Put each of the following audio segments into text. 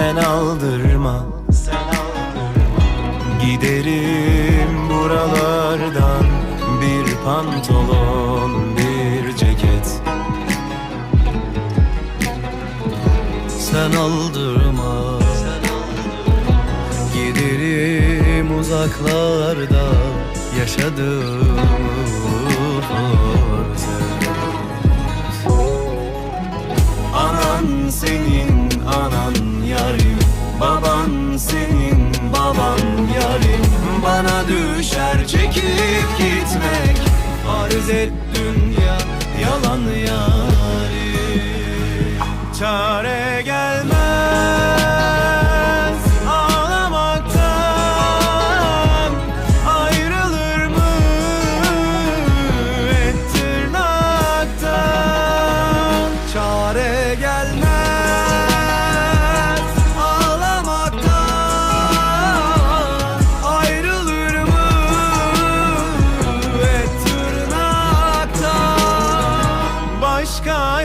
sen aldırma. Sen aldırma. Giderim buralardan Bir pantolon bir ceket. Sen aldırma. Giderim uzaklarda yaşadığım Anan senin senin baban yarim. Bana düşer çekip gitmek. Arz et dünya yalan yarim Çare gelmez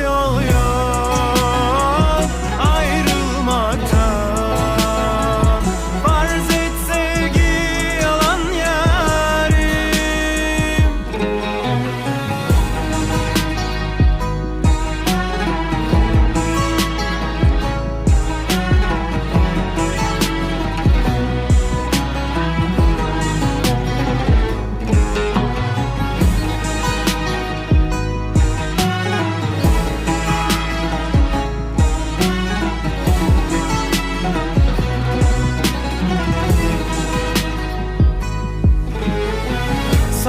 yol yok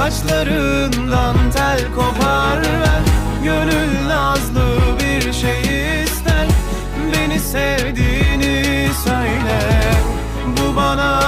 Saçlarından tel kopar ver Gönül nazlı bir şey ister. Beni sevdiğini söyle Bu bana